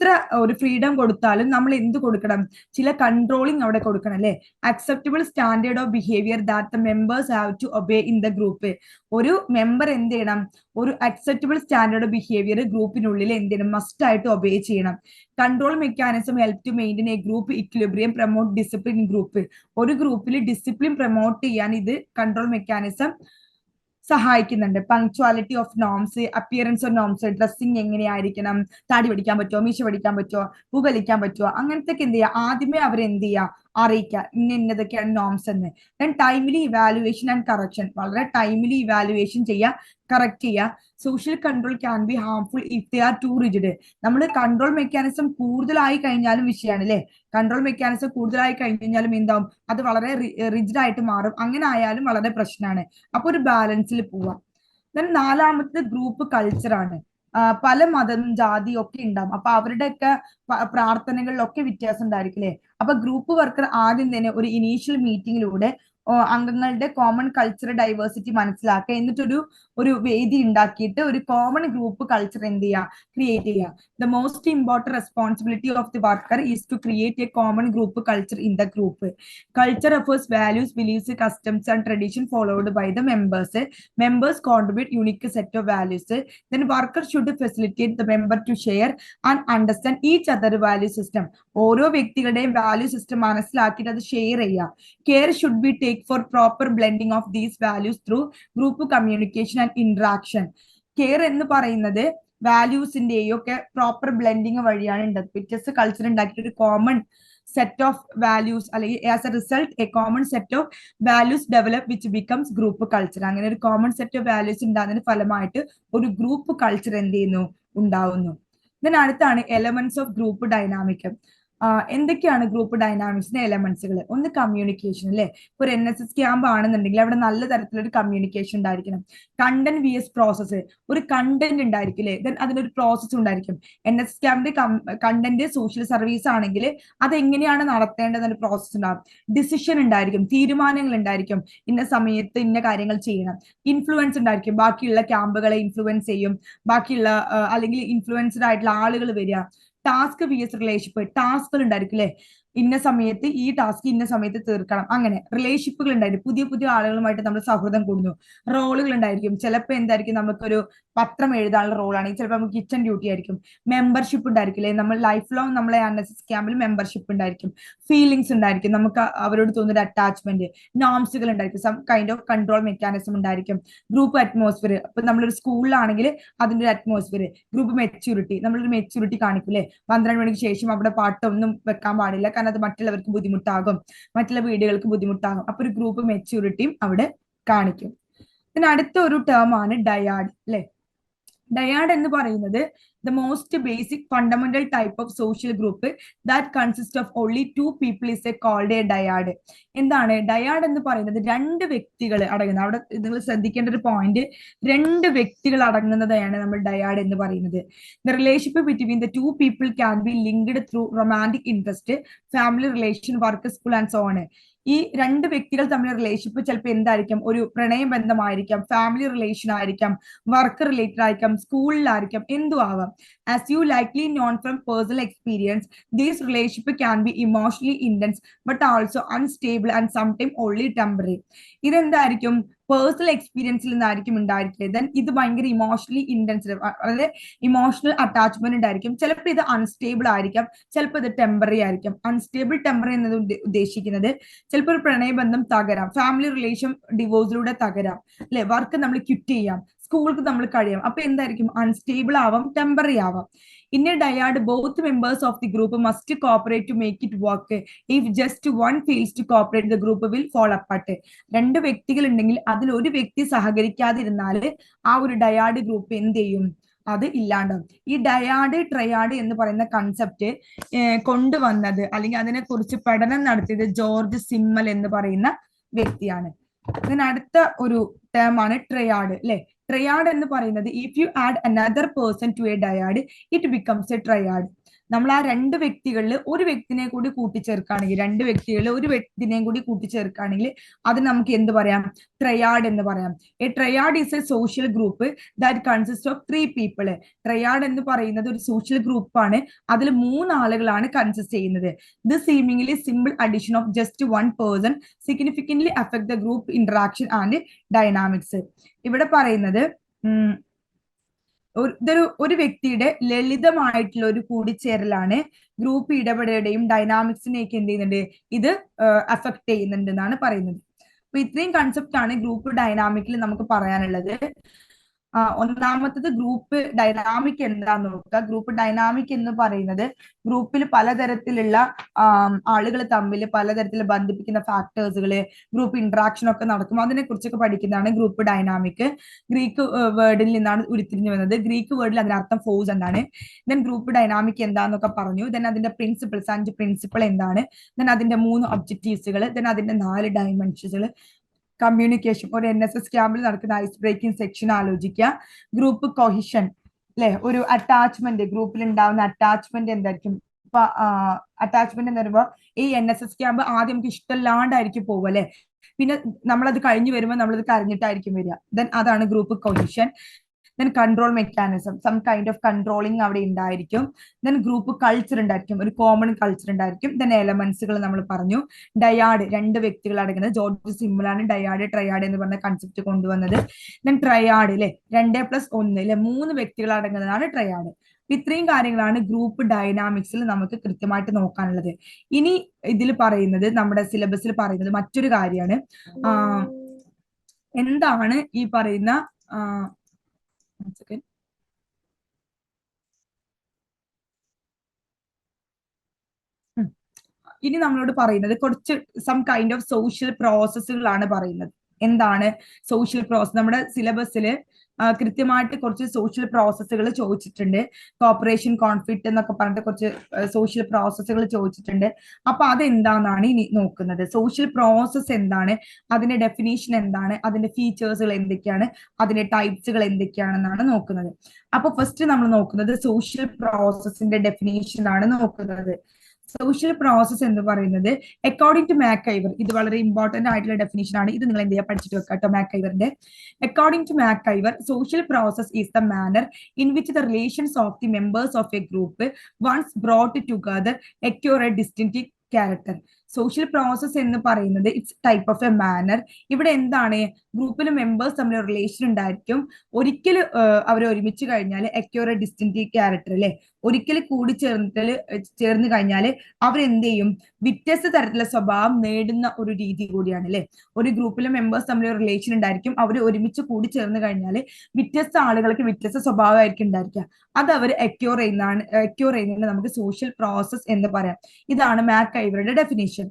എത്ര ഒരു ഫ്രീഡം കൊടുത്താലും നമ്മൾ എന്ത് കൊടുക്കണം? ചില കൺട്രോളിങ് അവിടെ കൊടുക്കണം അല്ലെ? Acceptable standard of behaviour that the members have to obey in the group ഒരു മെമ്പർ എന്ത് ചെയ്യണം? ഒരു അക്സെപ്റ്റബിൾ സ്റ്റാൻഡേർഡ് ബിഹേവിയർ ഗ്രൂപ്പിനുള്ളിൽ എന്ത് ചെയ്യണം? മസ്റ്റ് ആയിട്ട് ഒബേ ചെയ്യണം. Control mechanism help to maintain a group equilibrium promote discipline group ഒരു ഗ്രൂപ്പിൽ ഡിസിപ്ലിൻ പ്രൊമോട്ട് ചെയ്യാൻ ഇത് കൺട്രോൾ മെക്കാനിസം സഹായിക്കുന്നുണ്ട്. Punctuality of norms appearance of norms dressing എങ്ങനെയായിരിക്കണം താടി പഠിക്കാൻ പറ്റുമോ മീശ പഠിക്കാൻ പറ്റുമോ പുകലിക്കാൻ പറ്റുമോ അങ്ങനത്തെ എന്ത് ചെയ്യുക? ആദ്യമേ അവർ എന്ത് ചെയ്യുക? അറിയിക്കുക. ഇന്ന ഇന്നതൊക്കെയാണ് നോംസ് എന്ന്. Then timely evaluation and correction വളരെ ടൈംലി ഇവാലുവേഷൻ ചെയ്യുക കറക്റ്റ് ചെയ്യുക. Social control can be harmful if they are too rigid നമ്മൾ കൺട്രോൾ മെക്കാനിസം കൂടുതലായി കഴിഞ്ഞാലും വിഷയമാണ് അല്ലേ കൺട്രോൾ മെക്കാനിസം കൂടുതലായി കഴിഞ്ഞാലും എന്താവും? അത് വളരെ റിജിഡ് ആയിട്ട് മാറും. അങ്ങനെ ആയാലും വളരെ പ്രശ്നമാണ്. അപ്പൊ ഒരു ബാലൻസിൽ പോവാം. ദെൻ നാലാമത്തെ ഗ്രൂപ്പ് കൾച്ചറാണ് പല മതം ജാതി ഒക്കെ ഉണ്ടാവും അപ്പൊ അവരുടെയൊക്കെ പ്രാർത്ഥനകളിലൊക്കെ വ്യത്യാസം ഉണ്ടായിരിക്കില്ലേ? അപ്പൊ ഗ്രൂപ്പ് വർക്കർ ആദ്യം തന്നെ ഒരു ഇനീഷ്യൽ മീറ്റിംഗിലൂടെ അംഗങ്ങളുടെ കോമൺ കൾച്ചർ ഡൈവേഴ്സിറ്റി മനസ്സിലാക്കുക. എന്നിട്ടൊരു ഒരു വേദി ഉണ്ടാക്കിയിട്ട് ഒരു കോമൺ ഗ്രൂപ്പ് കൾച്ചർ എന്ത് ചെയ്യുക? ക്രിയേറ്റ് ചെയ്യുക. The most important responsibility of the worker is to create a common group culture in the group culture refers values beliefs customs and tradition followed by the members members contribute unique set of values then worker should facilitate the member to share and understand each other value system ഓരോ വ്യക്തികളുടെയും value system മനസ്സിലാക്കിയിട്ട് അത് share ചെയ്യുക. Care should be take for proper blending of these values through group communication and interaction. Care എന്ന് പറയുന്നത് വാല്യൂസിന്റെയും ഒക്കെ proper blending വഴിയാണ് ഉണ്ടത് വ്യത്യസ്ത കൾച്ചർ ഉണ്ടാക്കിയിട്ട് ഒരു കോമൺ സെറ്റ് ഓഫ് വാല്യൂസ് അല്ലെങ്കിൽ as a result a common set of values develop which becomes group culture അങ്ങനെ ഒരു കോമൺ സെറ്റ് ഓഫ് വാല്യൂസ് ഉണ്ടാകുന്നതിന് ഫലമായിട്ട് ഒരു ഗ്രൂപ്പ് കൾച്ചർ എന്ത് ചെയ്യുന്നു? ഉണ്ടാവുന്നു. ഇതിനടുത്താണ് എലമെന്റ്സ് ഓഫ് ഗ്രൂപ്പ് ഡൈനാമിക് എന്തൊക്കെയാണ് ഗ്രൂപ്പ് ഡൈനാമിക്സിന്റെ എലമെന്റ്സുകൾ ഒന്ന് കമ്മ്യൂണിക്കേഷൻ അല്ലെ ഇപ്പൊ ഒരു എൻ എസ് എസ് ക്യാമ്പ് ആണെന്നുണ്ടെങ്കിൽ അവിടെ നല്ല തരത്തിലൊരു കമ്മ്യൂണിക്കേഷൻ ഉണ്ടായിരിക്കണം. കണ്ടന്റ് വി എസ് പ്രോസസ്സ് ഒരു കണ്ടന്റ് ഉണ്ടായിരിക്കും അല്ലെ ദെൻ അതിനൊരു പ്രോസസ്സ് ഉണ്ടായിരിക്കും. എൻ എസ് എസ് ക്യാമ്പിന്റെ കണ്ടന്റ് സോഷ്യൽ സർവീസ് ആണെങ്കിൽ അത് എങ്ങനെയാണ് നടത്തേണ്ടതെന്ന് പ്രോസസ്സ് ഉണ്ടാകും ഡിസിഷൻ ഉണ്ടായിരിക്കും. തീരുമാനങ്ങൾ ഉണ്ടായിരിക്കും. ഇന്ന സമയത്ത് ഇന്ന കാര്യങ്ങൾ ചെയ്യണം. ഇൻഫ്ലുവൻസ് ഉണ്ടായിരിക്കും. ബാക്കിയുള്ള ക്യാമ്പുകളെ ഇൻഫ്ലുവൻസ് ചെയ്യും. ബാക്കിയുള്ള അല്ലെങ്കിൽ ഇൻഫ്ലുവൻസ്ഡ് ആയിട്ടുള്ള ആളുകൾ വരിക. ടാസ്ക് വി എസ് റിലേഷൻഷിപ്പ് ടാസ്കുകൾ ഉണ്ടായിരിക്കും അല്ലെ ഇന്ന സമയത്ത് ഈ ടാസ്ക് ഇന്ന സമയത്ത് തീർക്കണം. അങ്ങനെ റിലേഷൻഷിപ്പുകൾ ഉണ്ടായിരിക്കും പുതിയ പുതിയ ആളുകളുമായിട്ട് നമ്മൾ സൗഹൃദം കൂടുന്നു. റോളുകൾ ഉണ്ടായിരിക്കും ചിലപ്പോൾ എന്തായിരിക്കും? നമുക്കൊരു പത്രം എഴുതാനുള്ള റോളാണെങ്കിൽ ചിലപ്പോൾ നമുക്ക് കിച്ചൺ ഡ്യൂട്ടി ആയിരിക്കും. മെമ്പർഷിപ്പ് ഉണ്ടായിരിക്കും അല്ലെങ്കിൽ നമ്മൾ ലൈഫ് ലോങ് നമ്മളെ എൻ എസ് എസ് ക്യാമ്പിൽ മെമ്പർഷിപ്പ് ഉണ്ടായിരിക്കും. ഫീലിങ്സ് ഉണ്ടായിരിക്കും. നമുക്ക് അവരോട് തോന്നുന്ന അറ്റാച്ച്മെന്റ് നോംസുകൾ ഉണ്ടായിരിക്കും some kind of control mechanism ഉണ്ടായിരിക്കും. ഗ്രൂപ്പ് അറ്റ്മോസ്ഫിയർ അപ്പൊ നമ്മളൊരു സ്കൂളിലാണെങ്കിൽ അതിന്റെ ഒരു അറ്റ്മോസ്ഫിയർ ഗ്രൂപ്പ് മെച്യൂരിറ്റി നമ്മളൊരു മെച്യൂരിറ്റി കാണിക്കില്ലേ പന്ത്രണ്ട് മണിക്ക് ശേഷം അവിടെ പാട്ടൊന്നും വെക്കാൻ പാടില്ല. കാരണം അത് മറ്റുള്ളവർക്ക് ബുദ്ധിമുട്ടാകും. മറ്റുള്ള വീടുകൾക്ക് ബുദ്ധിമുട്ടാകും. അപ്പൊ ഒരു ഗ്രൂപ്പ് മെച്യൂരിറ്റിയും അവിടെ കാണിക്കും. പിന്നെ അടുത്ത ഒരു ടേം ആണ് ഡയാഡ് അല്ലെ ഡയാഡ് എന്ന് പറയുന്നത് the most basic fundamental type of social group that consist of only two people is a called a dyad എന്താണ്? ഡയാഡ് എന്ന് പറയുന്നത് രണ്ട് വ്യക്തികൾ അടങ്ങുന്ന അവിടെ നിങ്ങൾ ശ്രദ്ധിക്കേണ്ട ഒരു പോയിന്റ് രണ്ട് വ്യക്തികൾ അടങ്ങുന്നതാണ് നമ്മൾ ഡയാഡ് എന്ന് പറയുന്നത്. The relationship between the two people can be linked through romantic interest family relation work school and so ആണ് ഈ രണ്ട് വ്യക്തികൾ തമ്മിൽ റിലേഷൻഷിപ്പ് ചിലപ്പോൾ എന്തായിരിക്കും? ഒരു പ്രണയ ബന്ധമായിരിക്കാം ഫാമിലി റിലേഷൻ ആയിരിക്കാം വർക്ക് റിലേറ്റഡ് ആയിരിക്കാം സ്കൂളിലായിരിക്കാം എന്തും ആവാം. As you likely known from personal experience these relationship can be emotionally intense but also unstable and sometime only temporary ഇതെന്തായിരിക്കും? Personal എക്സ്പീരിയൻസിൽ നിന്നായിരിക്കും ഉണ്ടായിരിക്കുക ദെൻ ഇത് ഭയങ്കര ഇമോഷണലി ഇന്റൻസീവ് അതായത് ഇമോഷണൽ അറ്റാച്ച്മെന്റ് ഉണ്ടായിരിക്കും. ചിലപ്പോൾ ഇത് അൺസ്റ്റേബിൾ ആയിരിക്കാം. ചിലപ്പോൾ ഇത് ടെമ്പററി ആയിരിക്കും. അൺസ്റ്റേബിൾ ടെമ്പററി എന്നത് ഉദ്ദേശിക്കുന്നത്. ചിലപ്പോൾ ഒരു പ്രണയബന്ധം തകരാം. Family relation ഡിവോഴ്സിലൂടെ തകരാം. അല്ലെ? വർക്ക് നമ്മൾ ക്വിറ്റ് ചെയ്യാം. സ്കൂൾക്ക് നമ്മൾ കഴിയാം അപ്പൊ എന്തായിരിക്കും? അൺസ്റ്റേബിൾ ആവാം ടെമ്പററി ആവാം. In a dyad both members of the group must cooperate to make it work if just one feels to cooperate the group will fall apart രണ്ട് വ്യക്തികൾ ഉണ്ടെങ്കിൽ അതിൽ ഒരു വ്യക്തി സഹകരിക്കാതിരുന്നാൽ ആ ഒരു ഡയാഡ് ഗ്രൂപ്പ് എന്ത് ചെയ്യും? അത് ഇല്ലാണ്ടാവും. ഈ ഡയാഡ് ട്രയാഡ് എന്ന് പറയുന്ന കൺസെപ്റ്റ് കൊണ്ടുവന്നത് അല്ലെങ്കിൽ അതിനെ കുറിച്ച് പഠനം നടത്തിയത് ജോർജ് സിമ്മൽ എന്ന് പറയുന്ന വ്യക്തിയാണ്. ഇതിനടുത്ത ഒരു ടേമാണ് ട്രയാഡ് അല്ലെ? ട്രയാഡ് എന്ന് പറയുന്നത് if you add another person to a dyad it becomes a triad നമ്മൾ ആ രണ്ട് വ്യക്തികളിൽ ഒരു വ്യക്തിനെ കൂടി കൂട്ടിച്ചേർക്കുകയാണെങ്കിൽ രണ്ട് വ്യക്തികളിൽ ഒരു വ്യക്തിനെയും കൂടി കൂട്ടിച്ചേർക്കുകയാണെങ്കിൽ അത് നമുക്ക് എന്ത് പറയാം? ട്രയാഡ് എന്ന് പറയാം. A triad is a social group that consist of three people triad എന്ന് പറയുന്നത് ഒരു സോഷ്യൽ ഗ്രൂപ്പാണ് അതിൽ മൂന്ന് ആളുകളാണ് കൺസിസ്റ്റ് ചെയ്യുന്നത്. The seemingly simple addition of just one person significantly affect the group interaction and dynamics ഇവിടെ പറയുന്നത് ഇതൊരു ഒരു വ്യക്തിയുടെ ലളിതമായിട്ടുള്ള ഒരു കൂടിച്ചേരലാണ്. ഗ്രൂപ്പ് ഇടപെടലുടെയും ഡൈനാമിക്സിനെയൊക്കെ എന്ത് ചെയ്യുന്നുണ്ട്? ഇത് അഫക്ട് ചെയ്യുന്നുണ്ട് എന്നാണ് പറയുന്നത്. അപ്പൊ ഇത്രയും കൺസെപ്റ്റ് ആണ് ഗ്രൂപ്പ് ഡൈനാമിക്കിൽ നമുക്ക് പറയാനുള്ളത്. ഒന്നാമത്തത് ഗ്രൂപ്പ് ഡൈനാമിക് എന്താന്ന് നോക്കുക. ഗ്രൂപ്പ് ഡൈനാമിക് എന്ന് പറയുന്നത് ഗ്രൂപ്പിൽ പലതരത്തിലുള്ള ആളുകൾ തമ്മിൽ പലതരത്തിൽ ബന്ധിപ്പിക്കുന്ന ഫാക്ടേഴ്സുകൾ ഗ്രൂപ്പ് ഇന്ററാക്ഷൻ ഒക്കെ നടക്കും. അതിനെ കുറിച്ചൊക്കെ പഠിക്കുന്നതാണ് ഗ്രൂപ്പ് ഡൈനാമിക് ഗ്രീക്ക് വേർഡിൽ നിന്നാണ് ഉരുത്തിരിഞ്ഞു വന്നത്. ഗ്രീക്ക് വേർഡിൽ അതിനർത്ഥം ഫോഴ്സ് എന്നാണ്. ദെൻ ഗ്രൂപ്പ് ഡൈനാമിക് എന്താന്നൊക്കെ പറഞ്ഞു. ദെൻ അതിന്റെ പ്രിൻസിപ്പിൾസ് അഞ്ച് പ്രിൻസിപ്പിൾ എന്താണ്? ദെൻ അതിന്റെ മൂന്ന് ഒബ്ജക്റ്റീവ്സുകൾ ദെൻ അതിന്റെ നാല് ഡയമെൻഷൻസുകൾ കമ്മ്യൂണിക്കേഷൻ ഒരു എൻ എസ് എസ് ക്യാമ്പിൽ നടക്കുന്ന ഐസ് ബ്രേക്കിംഗ് സെക്ഷൻ ആലോചിക്കുക ഗ്രൂപ്പ് കൊഹിഷൻ അല്ലെ ഒരു അറ്റാച്ച്മെന്റ് ഗ്രൂപ്പിൽ ഉണ്ടാവുന്ന അറ്റാച്ച്മെന്റ് എന്തായിരിക്കും? അറ്റാച്ച്മെന്റ് എന്ന് പറയുമ്പോൾ ഈ എൻ എസ് എസ് ക്യാമ്പ് ആദ്യം നമുക്ക് ഇഷ്ടമല്ലാണ്ടായിരിക്കും പോകും അല്ലെ പിന്നെ നമ്മളത് കഴിഞ്ഞു വരുമ്പോൾ നമ്മളത് കരഞ്ഞിട്ടായിരിക്കും വരിക. ദെൻ അതാണ് group cohesion then control mechanism some kind of controlling അവിടെ ഉണ്ടായിരിക്കും. ദെൻ ഗ്രൂപ്പ് കൾച്ചർ ഉണ്ടായിരിക്കും ഒരു കോമൺ കൾച്ചർ ഉണ്ടായിരിക്കും. ദെൻ എലമെന്റ്സുകൾ നമ്മൾ പറഞ്ഞു. ഡയാഡ് രണ്ട് വ്യക്തികൾ അടങ്ങുന്നത് ജോർജ് സിമ്മിളാണ് ഡയാഡ് ട്രയാഡ് എന്ന് പറഞ്ഞ കൺസെപ്റ്റ് കൊണ്ടുവന്നത്. ദെൻ ട്രയാഡ് അല്ലെ രണ്ട് പ്ലസ് ഒന്ന് അല്ലെ മൂന്ന് വ്യക്തികൾ അടങ്ങുന്നതാണ് ട്രയാഡ് ഇത്രയും കാര്യങ്ങളാണ് ഗ്രൂപ്പ് ഡൈനാമിക്സിൽ നമുക്ക് കൃത്യമായിട്ട് നോക്കാനുള്ളത്. ഇനി ഇതിൽ പറയുന്നത് നമ്മുടെ സിലബസിൽ പറയുന്നത് മറ്റൊരു കാര്യമാണ്. എന്താണ് ഈ പറയുന്ന സെക്കൻഡ് ഇനി നമ്മളോട് പറയുന്നത് കുറച്ച് സം കൈൻഡ് ഓഫ് സോഷ്യൽ പ്രോസസ്സുകളാണ് പറയുന്നത്. എന്താണ് സോഷ്യൽ പ്രോസസ് നമ്മുടെ സിലബസിൽ കൃത്യമായിട്ട് കുറച്ച് സോഷ്യൽ പ്രോസസ്സുകൾ ചോദിച്ചിട്ടുണ്ട്. കോപ്പറേഷൻ കോൺഫ്ലിക്റ്റ് എന്നൊക്കെ പറഞ്ഞിട്ട് കുറച്ച് സോഷ്യൽ പ്രോസസ്സുകൾ ചോദിച്ചിട്ടുണ്ട്. അപ്പൊ അതെന്താണെന്നാണ് ഇനി നോക്കുന്നത്? സോഷ്യൽ പ്രോസസ്സ് എന്താണ്? അതിന്റെ ഡെഫിനേഷൻ എന്താണ്? അതിന്റെ ഫീച്ചേഴ്സുകൾ എന്തൊക്കെയാണ്? അതിന്റെ ടൈപ്സുകൾ എന്തൊക്കെയാണെന്നാണ് നോക്കുന്നത്. അപ്പൊ ഫസ്റ്റ് നമ്മൾ നോക്കുന്നത് സോഷ്യൽ പ്രോസസ്സിന്റെ ഡെഫിനേഷൻ ആണ് നോക്കുന്നത്. സോഷ്യൽ പ്രോസസ് എന്ന് പറയുന്നത് അക്കോർഡിംഗ് ടു മാക്കൈവർ ഇത് വളരെ ഇമ്പോർട്ടന്റ് ആയിട്ടുള്ള ഡെഫിനേഷൻ ആണ്. ഇത് നിങ്ങൾ എന്ത് ചെയ്യുക പഠിച്ചിട്ട് വെക്കുക കേട്ടോ മാക്കൈവറിന്റെ according to MacIver social process is the manner in which the relations of the members of a group once brought together acquire a distinctive character social process എന്ന് പറയുന്നത് it's type of a manner ഇവിടെ എന്താണ്? ഗ്രൂപ്പിൽ members തമ്മിൽ relation ഉണ്ടായിരിക്കും. ഒരിക്കൽ അവർ ഒരുമിച്ച് കഴിഞ്ഞാൽ എക്യൂർ ഡിസ്റ്റിന്റീവ് ക്യാരക്ടർ അല്ലെ? ഒരിക്കൽ കൂടി ചേർന്നിട്ട് ചേർന്ന് കഴിഞ്ഞാൽ അവരെന്ത് ചെയ്യും? വ്യത്യസ്ത തരത്തിലുള്ള സ്വഭാവം നേടുന്ന ഒരു രീതി കൂടിയാണ് അല്ലെ? ഒരു ഗ്രൂപ്പിലെ മെമ്പേഴ്സ് തമ്മിൽ റിലേഷൻ ഉണ്ടായിരിക്കും. അവർ ഒരുമിച്ച് കൂടി ചേർന്ന് കഴിഞ്ഞാൽ വ്യത്യസ്ത ആളുകൾക്ക് വ്യത്യസ്ത സ്വഭാവമായിരിക്കും ഉണ്ടായിരിക്കുക. അത് അവർ എക്യൂർ ചെയ്യുന്നതാണ് എക്യൂർ ചെയ്യുന്നതിന് നമുക്ക് സോഷ്യൽ പ്രോസസ് എന്ന് പറയാം. ഇതാണ് മാക് ഐവറുടെ ഡെഫിനേഷൻ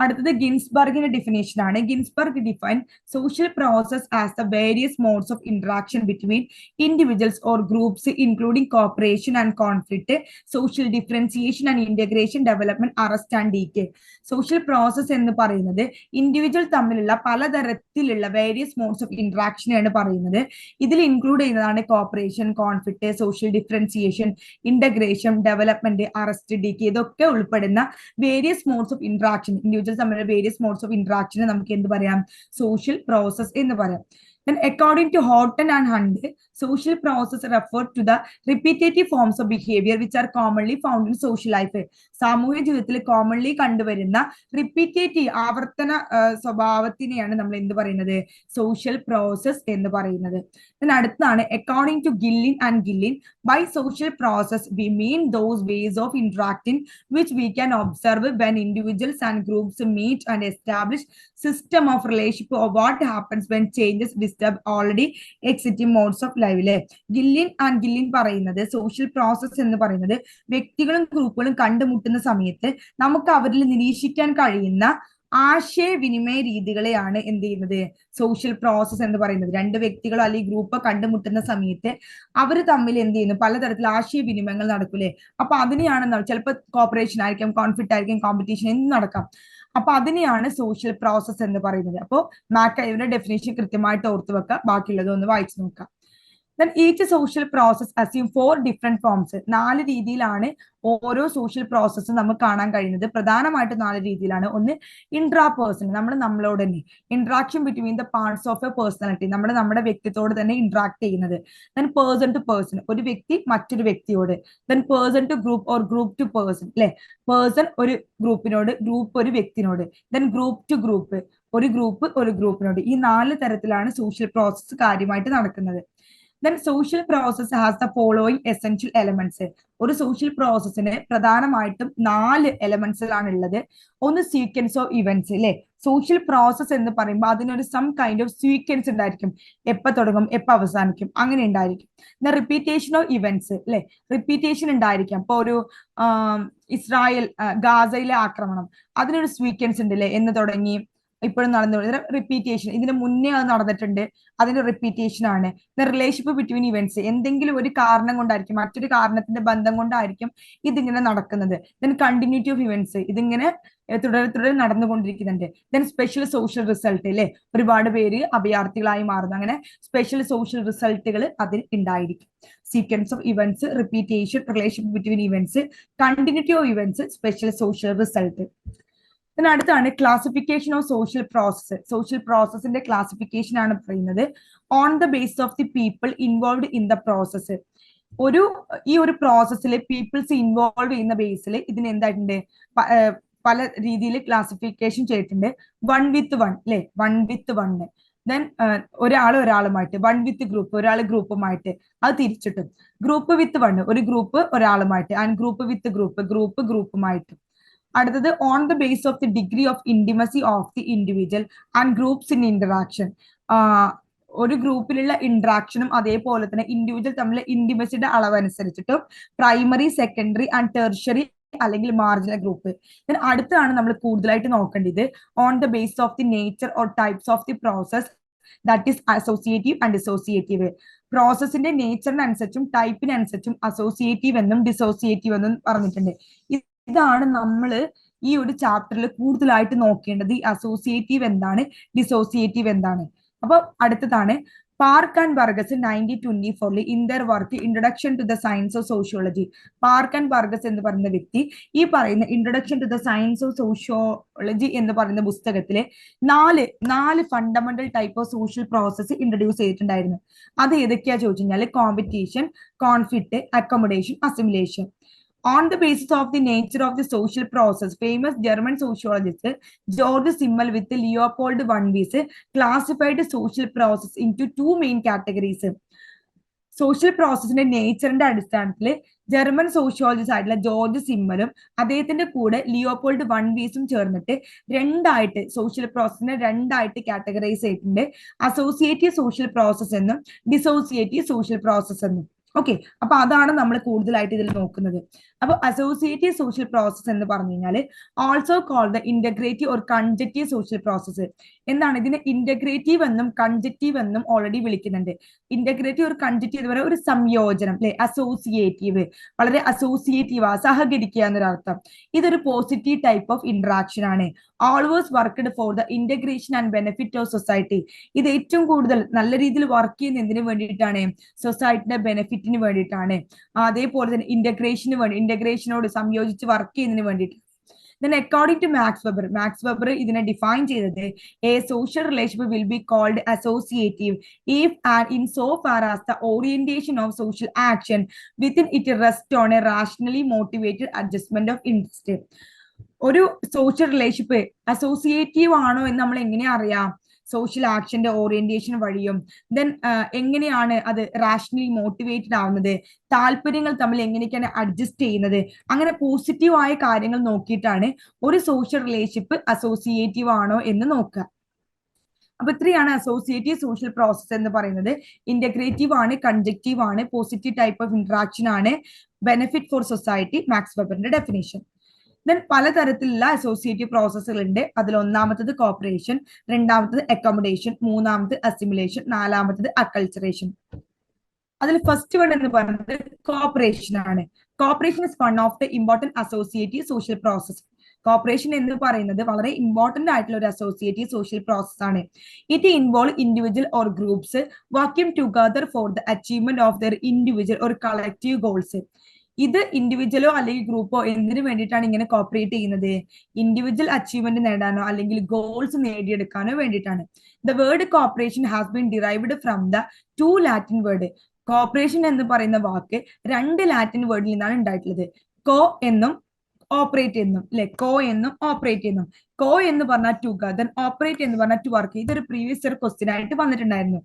അടുത്തത് ഗിൻസ്ബർഗിന്റെ ഡെഫിനേഷൻ ആണ്. Ginsberg define social process as the various modes of interaction between individuals or groups including cooperation and conflict social differentiation and integration development arrest and K social process എന്ന് പറയുന്നത് individual തമ്മിലുള്ള പലതരത്തിലുള്ള various modes of ഇന്ററാക്ഷനെയാണ് പറയുന്നത്. ഇതിൽ include ചെയ്യുന്നതാണ് cooperation conflict social differentiation integration development arrest K ഇതൊക്കെ ഉൾപ്പെടുന്ന various modes of interaction individual തമ്മിലുള്ള വേരിയസ് മോഡ്സ് ഓഫ് ഇന്ററാക്ഷനെ നമുക്ക് എന്ത് പറയാം? സോഷ്യൽ പ്രോസസ് എന്ന് പറയാം. Then, according to Horton and Hunt, social process refer to the repetitive forms of behavior which are commonly found in social life. സാമൂഹ്യ ജീവിതത്തിൽ commonly കണ്ടുവരുന്ന റിപ്പീറ്റേറ്റീവ് ആവർത്തന സ്വഭാവത്തിനെയാണ് നമ്മൾ എന്ത് പറയുന്നത് സോഷ്യൽ പ്രോസസ് എന്ന് പറയുന്നത് അടുത്താണ് according to Gillin and Gillin by social process we mean those ways of interacting which we can observe when individuals and groups meet and establish system of relationship what happens when changes disturb already exciting modes of ലൈവിലെ Gillin and Gillin പറയുന്നത് social process എന്ന് പറയുന്നത് വ്യക്തികളും ഗ്രൂപ്പുകളും കണ്ടുമുട്ടുന്ന സമയത്ത് നമുക്ക് അവരിൽ നിരീക്ഷിക്കാൻ കഴിയുന്ന ആശയവിനിമയ രീതികളെയാണ് എന്ത് ചെയ്യുന്നത്? സോഷ്യൽ പ്രോസസ് എന്ന് പറയുന്നത്. രണ്ട് വ്യക്തികളോ അല്ലെങ്കിൽ ഗ്രൂപ്പ് കണ്ടുമുട്ടുന്ന സമയത്ത് അവർ തമ്മിൽ എന്ത് ചെയ്യുന്നു? പലതരത്തിൽ ആശയവിനിമയങ്ങൾ നടക്കൂലേ? അപ്പൊ അതിനെയാണ് ചിലപ്പോൾ കോപ്പറേഷൻ ആയിരിക്കാം കോൺഫ്ലിക്റ്റ് ആയിരിക്കാം കോമ്പറ്റീഷൻ എന്ത് നടക്കാം. അപ്പൊ അതിനെയാണ് സോഷ്യൽ പ്രോസസ് എന്ന് പറയുന്നത്. അപ്പോൾ മാക്കൈവിന്റെ ഡെഫിനേഷൻ കൃത്യമായിട്ട് ഓർത്തു വെക്കുക ബാക്കിയുള്ളത് ഒന്ന് വായിച്ചു നോക്കാം. Then each social process assume four different forms നാല് രീതിയിലാണ് ഓരോ സോഷ്യൽ പ്രോസസ്സും നമുക്ക് കാണാൻ കഴിയുന്നത്. പ്രധാനമായിട്ട് നാല് രീതിയിലാണ്. ഒന്ന് ഇൻട്രാ പേഴ്സൺ നമ്മൾ നമ്മളോട് തന്നെ interaction between the parts of a personality നമ്മൾ നമ്മുടെ വ്യക്തിത്തോട് തന്നെ ഇന്ററാക്ട് ചെയ്യുന്നത്. ദെൻ പേഴ്സൺ ടു പേഴ്സൺ ഒരു വ്യക്തി മറ്റൊരു വ്യക്തിയോട്. Then person to group or group to person അല്ലെ പേഴ്സൺ ഒരു ഗ്രൂപ്പിനോട് ഗ്രൂപ്പ് ഒരു വ്യക്തിനോട്. ദെൻ ഗ്രൂപ്പ് ടു ഗ്രൂപ്പ് ഒരു ഗ്രൂപ്പ് ഒരു ഗ്രൂപ്പിനോട്. ഈ നാല് തരത്തിലാണ് സോഷ്യൽ പ്രോസസ്സ് കാര്യമായിട്ട് നടക്കുന്നത്. Then social process has the following essential elements ഒരു സോഷ്യൽ പ്രോസസ്സിന് പ്രധാനമായിട്ടും നാല് എലമെന്റ്സിലാണ് ഉള്ളത്. ഒന്ന് സീക്വൻസ് ഓഫ് ഇവന്റ്സ് അല്ലെ സോഷ്യൽ പ്രോസസ് എന്ന് പറയുമ്പോൾ അതിനൊരു സം കൈൻഡ് ഓഫ് സീക്വൻസ് ഉണ്ടായിരിക്കും. എപ്പ തുടങ്ങും? എപ്പ അവസാനിക്കും? അങ്ങനെ ഉണ്ടായിരിക്കും. റിപ്പീറ്റേഷൻ ഓഫ് ഇവന്റ്സ് അല്ലെ റിപ്പീറ്റേഷൻ ഉണ്ടായിരിക്കാം. ഇപ്പൊ ഒരു ഇസ്രായേൽ ഗാസയിലെ ആക്രമണം. അതിനൊരു സീക്വൻസ് ഉണ്ട് അല്ലെ എന്ന് തുടങ്ങി. ഇപ്പോഴും നടന്നു റിപ്പീറ്റേഷൻ ഇതിന് മുന്നേ അത് നടന്നിട്ടുണ്ട്. അതിന് റിപ്പീറ്റേഷൻ ആണ്. റിലേഷൻഷിപ്പ് ബിറ്റ്വീൻ ഇവന്റ്സ് എന്തെങ്കിലും ഒരു കാരണം കൊണ്ടായിരിക്കും മറ്റൊരു കാരണത്തിന്റെ ബന്ധം കൊണ്ടായിരിക്കും ഇതിങ്ങനെ നടക്കുന്നത്. ദെൻ കണ്ടിന്യൂറ്റി ഓഫ് ഇവന്റ്സ് ഇതിങ്ങനെ തുടരെ തുടരെ നടന്നുകൊണ്ടിരിക്കുന്നുണ്ട്. ദെൻ സ്പെഷ്യൽ സോഷ്യൽ റിസൾട്ട് അല്ലെ ഒരുപാട് പേര് അഭയാർത്ഥികളായി മാറുന്നു. അങ്ങനെ സ്പെഷ്യൽ സോഷ്യൽ റിസൾട്ടുകൾ അതിൽ ഉണ്ടായിരിക്കും. Sequence of events repetition relationship between events continuity of events special social result പിന്നെ അടുത്താണ് classification of social process social പ്രോസസ്സിന്റെ classification ആണ് പറയുന്നത്. On the base of the people involve in the process ഒരു ഈ ഒരു പ്രോസസ്സിൽ പീപ്പിൾസ് ഇൻവോൾവ് ചെയ്യുന്ന ബേസിൽ ഇതിന് എന്തായിട്ടുണ്ട്? പല രീതിയിൽ ക്ലാസിഫിക്കേഷൻ ചെയ്തിട്ടുണ്ട്. വൺ വിത്ത് വൺ അല്ലെ വൺ വിത്ത് വൺ ദെൻ ഒരാൾ ഒരാളുമായിട്ട് വൺ വിത്ത് ഗ്രൂപ്പ് ഒരാൾ ഗ്രൂപ്പുമായിട്ട് അത് തിരിച്ചിട്ടും. ഗ്രൂപ്പ് വിത്ത് വൺ ഒരു group ഒരാളുമായിട്ട് and group with group group ഗ്രൂപ്പുമായിട്ട് അടുത്തത് on the base of the degree of intimacy of the individual and groups in interaction ഒരു ഗ്രൂപ്പിലുള്ള ഇന്ററാക്ഷനും അതേപോലെ തന്നെ ഇൻഡിവിജ്വൽ തമ്മിൽ ഇന്റിമസിയുടെ അളവ് അനുസരിച്ചിട്ടും പ്രൈമറി സെക്കൻഡറി ആൻഡ് ടെർഷറി അല്ലെങ്കിൽ മാർജിനൽ ഗ്രൂപ്പ് ദെൻ അടുത്താണ് നമ്മൾ കൂടുതലായിട്ട് നോക്കേണ്ടത്. On the base of the nature or types of the process that is associative and dissociative പ്രോസസ്സിന്റെ നേച്ചറിനനുസരിച്ചും ടൈപ്പിനനുസരിച്ചും അസോസിയേറ്റീവ് എന്നും ഡിസോസിയേറ്റീവ് എന്നും പറഞ്ഞിട്ടുണ്ട്. ഇതാണ് നമ്മൾ ഈ ഒരു ചാപ്റ്ററിൽ കൂടുതലായിട്ട് നോക്കേണ്ടത്. ഈ അസോസിയേറ്റീവ് എന്താണ്? ഡിസോസിയേറ്റീവ് എന്താണ്? അപ്പൊ അടുത്തതാണ് Park and Burgess nineteen twenty ഫോറിൽ their work introduction to the science of sociology Park and Burgess എന്ന് പറയുന്ന വ്യക്തി ഈ പറയുന്ന introduction to the science of sociology എന്ന് പറയുന്ന പുസ്തകത്തിലെ നാല് നാല് fundamental type of social process introduce ചെയ്തിട്ടുണ്ടായിരുന്നു. അത് ഏതൊക്കെയാ ചോദിച്ചു കഴിഞ്ഞാൽ competition conflict accommodation assimilation on the basis of the nature of the social process famous German sociologist George Simmel with Leopold von Wiese classified social social process to two main categories. Social പ്രോസസ്സിന്റെ നേച്ചറിന്റെ അടിസ്ഥാനത്തിൽ German sociologist ആയിട്ടുള്ള George സിമ്മലും അദ്ദേഹത്തിന്റെ കൂടെ Leopold one വീസും ചേർന്നിട്ട് രണ്ടായിട്ട് social പ്രോസസ്സിനെ രണ്ടായിട്ട് categorise ചെയ്തിട്ടുണ്ട് അസോസിയേറ്റീവ് സോഷ്യൽ പ്രോസസ് എന്നും ഡിസോസിയേറ്റീവ് സോഷ്യൽ പ്രോസസ് എന്നും ഓക്കെ അപ്പൊ അതാണ് നമ്മൾ കൂടുതലായിട്ട് ഇതിൽ നോക്കുന്നത്. അപ്പൊ അസോസിയേറ്റീവ് സോഷ്യൽ പ്രോസസ് എന്ന് പറഞ്ഞു കഴിഞ്ഞാൽ also call the integrative or conjunctive social process എന്താണ്? ഇതിനെ ഇന്റഗ്രേറ്റീവ് എന്നും കൺജക്റ്റീവ് എന്നും ഓൾറെഡി വിളിക്കുന്നുണ്ട്. ഇന്റഗ്രേറ്റീവ് ഒരു കൺജക്റ്റീവ് എന്ന് പറയുന്നത് ഒരു സംയോജനം അല്ലെ? അസോസിയേറ്റീവ് വളരെ അസോസിയേറ്റീവ് സഹകരിക്കുക എന്നൊരർത്ഥം. ഇതൊരു പോസിറ്റീവ് ടൈപ്പ് ഓഫ് ഇന്ററാക്ഷൻ ആണ്. Always worked for the integration and benefit of society ഇത് ഏറ്റവും കൂടുതൽ നല്ല രീതിയിൽ വർക്ക് ചെയ്യുന്ന എന്തിനു വേണ്ടിയിട്ടാണ് സൊസൈറ്റിയുടെ ബെനിഫിറ്റിന് വേണ്ടിയിട്ടാണ് അതേപോലെ തന്നെ ഇന്റഗ്രേഷന് വേണ്ടി ഇന്റഗ്രേഷനോട് സംയോജിച്ച് വർക്ക് ചെയ്യുന്നതിന് വേണ്ടിയിട്ട് then according to max weber max weber ഇതിനെ ഡിഫൈൻ ചെയ്തത് a social relationship will be called associative if and in so far as the orientation of social action within it rests on a rationally motivated adjustment of interest ഒരു social relationship associative ആണോ എന്ന് നമ്മൾ എങ്ങനെ അറിയാം? Social ആക്ഷന്റെ orientation വഴിയും then എങ്ങനെയാണ് അത് റാഷണലി മോട്ടിവേറ്റഡ് ആവുന്നത്? താല്പര്യങ്ങൾ തമ്മിൽ എങ്ങനെയൊക്കെയാണ് അഡ്ജസ്റ്റ് ചെയ്യുന്നത്? അങ്ങനെ പോസിറ്റീവ് ആയ കാര്യങ്ങൾ നോക്കിയിട്ടാണ് ഒരു സോഷ്യൽ റിലേഷൻഷിപ്പ് അസോസിയേറ്റീവ് ആണോ എന്ന് നോക്കുക. അപ്പൊ ഇത്രയാണ് അസോസിയേറ്റീവ് സോഷ്യൽ പ്രോസസ് എന്ന് പറയുന്നത്. ഇന്റഗ്രേറ്റീവ് ആണ് കൺജക്റ്റീവ് ആണ് പോസിറ്റീവ് ടൈപ്പ് ഓഫ് ഇന്ററാക്ഷൻ ആണ് ബെനിഫിറ്റ് ഫോർ സൊസൈറ്റി മാക്സ് വെബറിന്റെ ഡെഫിനേഷൻ ദെൻ പലതരത്തിലുള്ള അസോസിയേറ്റീവ് പ്രോസസ്സുകൾ ഉണ്ട് അതിൽ ഒന്നാമത്തത് കോപ്പറേഷൻ രണ്ടാമത്തത് അക്കോമഡേഷൻ മൂന്നാമത് അസിമുലേഷൻ നാലാമത്തത് അക്കൾച്ചറേഷൻ അതിൽ ഫസ്റ്റ് വൺ എന്ന് പറയുന്നത് കോപ്പറേഷൻ ആണ്. Cooperation is one of the important associative social process cooperation എന്ന് പറയുന്നത് വളരെ ഇമ്പോർട്ടന്റ് ആയിട്ടുള്ള ഒരു അസോസിയേറ്റീവ് സോഷ്യൽ പ്രോസസ് ആണ്. It involve individual or groups working together for the achievement of their individual or collective goals ഇത് ഇൻഡിവിജ്വലോ അല്ലെങ്കിൽ ഗ്രൂപ്പോ എന്തിനു വേണ്ടിയിട്ടാണ് ഇങ്ങനെ കോപ്പറേറ്റ് ചെയ്യുന്നത്? ഇൻഡിവിജ്വൽ അച്ചീവ്മെന്റ് നേടാനോ അല്ലെങ്കിൽ ഗോൾസ് നേടിയെടുക്കാനോ വേണ്ടിയിട്ടാണ്. The word cooperation has been derived from the two Latin word cooperation എന്ന് പറയുന്ന വാക്ക് രണ്ട് ലാറ്റിൻ വേർഡിൽ നിന്നാണ് ഉണ്ടായിട്ടുള്ളത്. കോ എന്നും ഓപ്പറേറ്റ് എന്നും അല്ലെ കോ എന്നും ഓപ്പറേറ്റ് എന്നും. കോ എന്ന് പറഞ്ഞാൽ ടുഗദർ ഓപ്പറേറ്റ് എന്ന് പറഞ്ഞാൽ ടു വർക്ക് ഇതൊരു പ്രീവിയസ് ഇയർ ക്വസ്റ്റ്യൻ ആയിട്ട് വന്നിട്ടുണ്ടായിരുന്നു.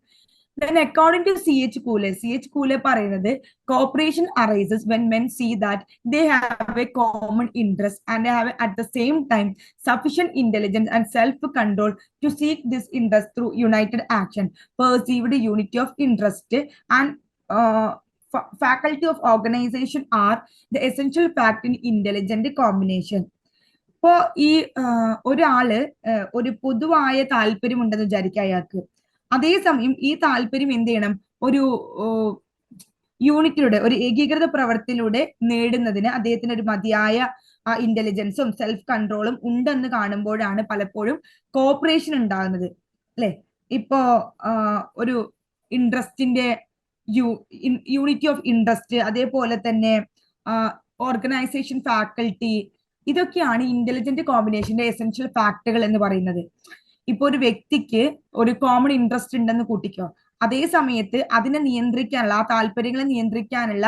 Then according to C.H. Coole, C.H. Coole പറയുന്നത് cooperation arises when men see that they have a common interest and they have at the same time sufficient intelligence and self-control to seek this interest through united action, perceived unity of interest and uh, faculty of organization are the essential fact in intelligent combination. ഇപ്പോ ഈ ഒരാൾ ഒരു പൊതുവായ താല്പര്യമുണ്ടെന്ന് വിചാരിക്കുക അയാൾക്ക് അതേസമയം ഈ താല്പര്യം എന്ത് ചെയ്യണം? ഒരു യൂണിറ്റിലൂടെ ഒരു ഏകീകൃത പ്രവർത്തിയിലൂടെ നേടുന്നതിന് അദ്ദേഹത്തിന് ഒരു മതിയായ ആ ഇന്റലിജൻസും സെൽഫ് കൺട്രോളും ഉണ്ടെന്ന് കാണുമ്പോഴാണ് പലപ്പോഴും കോപ്പറേഷൻ ഉണ്ടാകുന്നത്. അല്ലെ? ഇപ്പോ ഒരു ഇൻട്രസ്റ്റിന്റെ യു യൂണിറ്റി ഓഫ് ഇൻട്രസ്റ്റ് അതേപോലെ തന്നെ ഓർഗനൈസേഷൻ ഫാക്കൽറ്റി ഇതൊക്കെയാണ് ഇന്റലിജന്റ് കോമ്പിനേഷന്റെ എസെൻഷ്യൽ ഫാക്ടുകൾ എന്ന് പറയുന്നത്. ഇപ്പൊ ഒരു വ്യക്തിക്ക് ഒരു കോമൺ ഇൻട്രസ്റ്റ് ഉണ്ടെന്ന് കൂട്ടിക്കോ. അതേ സമയത്ത് അതിനെ നിയന്ത്രിക്കാനുള്ള ആ താല്പര്യങ്ങളെ നിയന്ത്രിക്കാനുള്ള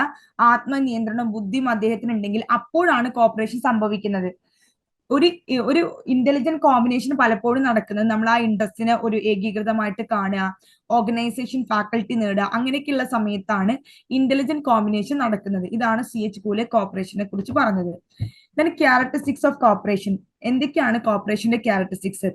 ആത്മനിയന്ത്രണം ബുദ്ധിയും അദ്ദേഹത്തിന് ഉണ്ടെങ്കിൽ അപ്പോഴാണ് കോപ്പറേഷൻ സംഭവിക്കുന്നത്. ഒരു ഒരു ഇന്റലിജന്റ് കോമ്പിനേഷൻ പലപ്പോഴും നടക്കുന്നത്. നമ്മൾ ആ ഇൻട്രസ്റ്റിനെ ഒരു ഏകീകൃതമായിട്ട് കാണുക ഓർഗനൈസേഷൻ ഫാക്കൽറ്റി നേടുക അങ്ങനെയൊക്കെയുള്ള സമയത്താണ് ഇന്റലിജന്റ് കോമ്പിനേഷൻ നടക്കുന്നത്. ഇതാണ് സി എച്ച് കൂലെ കോപ്പറേഷനെ കുറിച്ച് പറഞ്ഞത്. ദെൻ ക്യാരക്ടറിസ്റ്റിക്സ് ഓഫ് കോപ്പറേഷൻ എന്തൊക്കെയാണ് കോപ്പറേഷന്റെ characteristics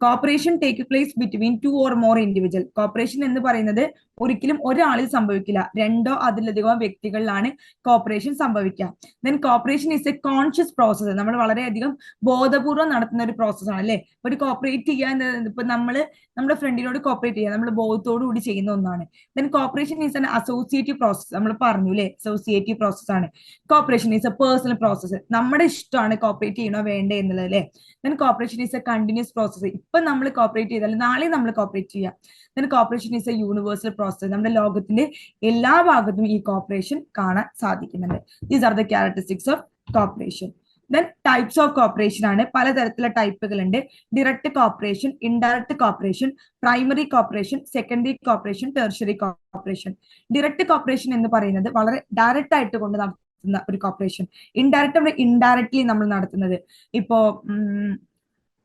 cooperation take place between two or more individual cooperation എന്ന് പറയുന്നത് ഒരിക്കലും ഒരാളിൽ സംഭവിക്കില്ല. രണ്ടോ അതിലധികമോ വ്യക്തികളിലാണ് കോപ്പറേഷൻ സംഭവിക്കുക. Then cooperation is a conscious process നമ്മൾ വളരെയധികം ബോധപൂർവം നടത്തുന്ന ഒരു പ്രോസസ്സാണ് അല്ലെ? ഒരു കോപ്പറേറ്റ് ചെയ്യുക എന്നത് ഇപ്പൊ നമ്മൾ നമ്മുടെ ഫ്രണ്ടിനോട് കോപ്പറേറ്റ് ചെയ്യുക. നമ്മൾ ബോധത്തോടു കൂടി ചെയ്യുന്ന ഒന്നാണ്. Then cooperation is an associative process നമ്മൾ പറഞ്ഞു അല്ലെ? അസോസിയേറ്റീവ് പ്രോസസ് ആണ്. Cooperation is a personal process നമ്മുടെ ഇഷ്ടമാണ് കോപ്പറേറ്റ് ചെയ്യണോ വേണ്ടേ എന്നുള്ളത് അല്ലെ? Then cooperation is a continuous process ഇപ്പൊ നമ്മൾ കോപ്പറേറ്റ് ചെയ്താൽ നാളെ നമ്മൾ കോപ്പറേറ്റ് ചെയ്യാം. Then cooperation is a universal process നമ്മുടെ ലോകത്തിന്റെ എല്ലാ ഭാഗത്തും ഈ കോപ്പറേഷൻ കാണാൻ സാധിക്കുന്നുണ്ട്. These are the characteristics of cooperation then types of cooperation ആണ് പലതരത്തിലുള്ള ടൈപ്പുകൾ ഉണ്ട് direct cooperation indirect cooperation primary cooperation secondary cooperation tertiary cooperation direct cooperation എന്ന് പറയുന്നത് വളരെ ഡയറക്റ്റ് ആയിട്ട് കൊണ്ട് നടത്തുന്ന ഒരു കോപ്പറേഷൻ ഇൻഡയറക്റ്റ് ഇൻഡയറക്ട്ലി നമ്മൾ നടത്തുന്നത്. ഇപ്പോ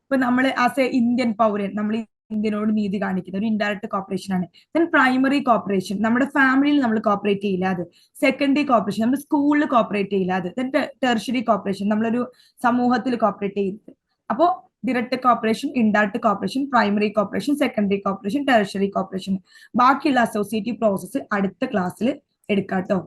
ഇപ്പൊ നമ്മൾ ആസ് എ ഇന്ത്യൻ പൗരൻ നമ്മൾ ഇന്ത്യനോട് നീതി കാണിക്കുന്ന ഒരു ഇൻഡയറക്ട് കോപ്പറേഷൻ ആണ്. ദെൻ പ്രൈമറി കോപ്പറേഷൻ നമ്മുടെ ഫാമിലിയിൽ നമ്മൾ കോപ്പറേറ്റ് ചെയ്യില്ല അത്. സെക്കൻഡറി കോപ്പറേഷൻ നമ്മൾ സ്കൂളിൽ കോപ്പറേറ്റ് ചെയ്യില്ല അത്. ദെൻ ടെർഷറി കോപ്പറേഷൻ നമ്മളൊരു സമൂഹത്തിൽ കോപ്പറേറ്റ് ചെയ്യരുത്. അപ്പോ direct cooperation indirect cooperation primary cooperation secondary cooperation tertiary cooperation ബാക്കിയുള്ള അസോസിയേറ്റീവ് പ്രോസസ്സ് അടുത്ത ക്ലാസ്സിൽ എടുക്കാട്ടോ.